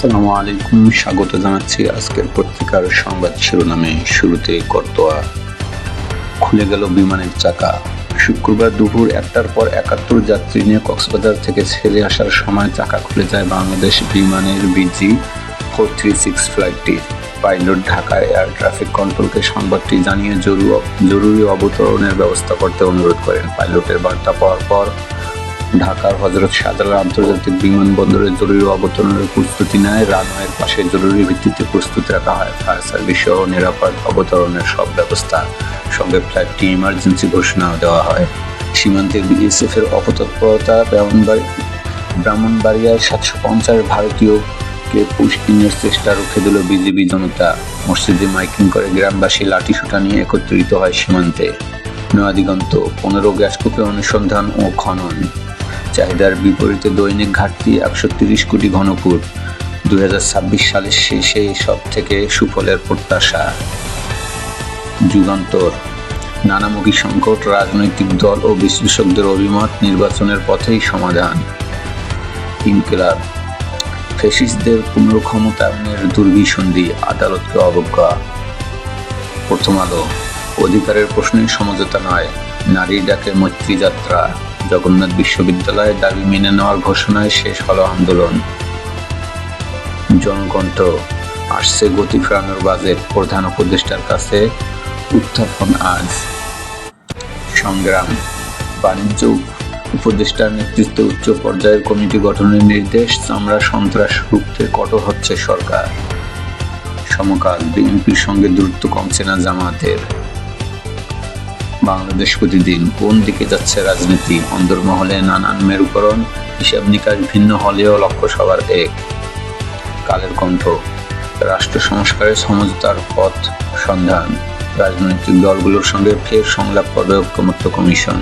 আসসালামু আলাইকুম। স্বাগত জানাচ্ছি আজকের পত্রিকার সংবাদ শিরোনামে। শুরুতে করতোয়া। খুলে গেল বিমানের চাকা। শুক্রবার দুপুর একটার পর একাত্তর যাত্রী নিয়ে কক্সবাজার থেকে ছেড়ে আসার সময় চাকা খুলে যায় বাংলাদেশ বিমানের বিজি ফোর থ্রি সিক্স ফ্লাইটটির পাইলট ঢাকা এয়ার ট্রাফিক কন্ট্রোলকে সংবাদটি জানিয়ে জরুরি অবতরণের ব্যবস্থা করতে অনুরোধ করেন। পাইলটের বার্তা পাওয়ার পর ঢাকার হজরত শাহজালাল আন্তর্জাতিক বিমানবন্দরে জরুরি অবতরণের প্রস্তুতি নেয়। রানওয়ের পাশে জরুরি ভিত্তিতে প্রস্তুত রাখা হয়। ফায়ার সার্ভিস সহ নিরাপদ অবতরণের সব ব্যবস্থা সঙ্গে ফ্লাইটটি ইমার্জেন্সি ঘোষণা দেওয়া হয়। সীমান্তে বিএসএফ এর অপতৎপরতা ব্রাহ্মণবাড়ি ব্রাহ্মণবাড়িয়ায় সাতশো পঞ্চাশ ভারতীয়কে পুষ্টিনের চেষ্টা রুখে দিল বিজেপি জনতা। মসজিদে মাইকিং করে গ্রামবাসী লাঠিসোঁটা নিয়ে একত্রিত হয় সীমান্তে। নয়াদিগন্ত পনেরো গ্যাসকূপে অনুসন্ধান ও খনন। চাহিদার বিপরীতে দৈনিক ঘাটতি একশো তিরিশ কোটি ঘনফুট। দুই সালের শেষে সব থেকে সুফলের প্রত্যাশা। যুগান্তর। নানামুখী সংকট, রাজনৈতিক দল ও বিশ্লেষকদের অভিমত নির্বাচনের পথেই সমাধান। ইনকিলাব। ফেসিসদের পুনর্ক্ষমতায়নের দুর্বিসন্ধি আদালতকে অবজ্ঞা। প্রথম আলো। অধিকারের প্রশ্নে সমঝোতা নয় নারীর ডাকে মৈত্রী যাত্রা। জগন্নাথ বিশ্ববিদ্যালয়ের দাবি মেনে নেওয়ার ঘোষণায় শেষ হলো আন্দোলন। জনকণ্ঠ আসছে গতি ফেরানোর বাজেট, প্রধান উপদেষ্টার কাছে উত্থাপন আজ। সংগ্রাম, বাণিজ্য, উপদেষ্টার নেতৃত্বে উচ্চ পর্যায়ের কমিটি গঠনের নির্দেশ, চামড়া সন্ত্রাস রুখতে কঠোর হচ্ছে সরকার। সমকাল বিএনপির সঙ্গে দূরত্ব কমছে না জামাতের বাংলাদেশ প্রতিদিন কোন দিকে যাচ্ছে রাজনীতি? অন্দরমহলে নানান মেরুকরণ, হিসাব নিকাশ ভিন্ন হলেও লক্ষ্য সবার এক, কালের কণ্ঠ। রাষ্ট্র সংস্কারের সমঝোতার পথ সন্ধান। রাজনৈতিক দলগুলোর সঙ্গে ফের সংলাপ করবে ঐক্যমত্য কমিশন।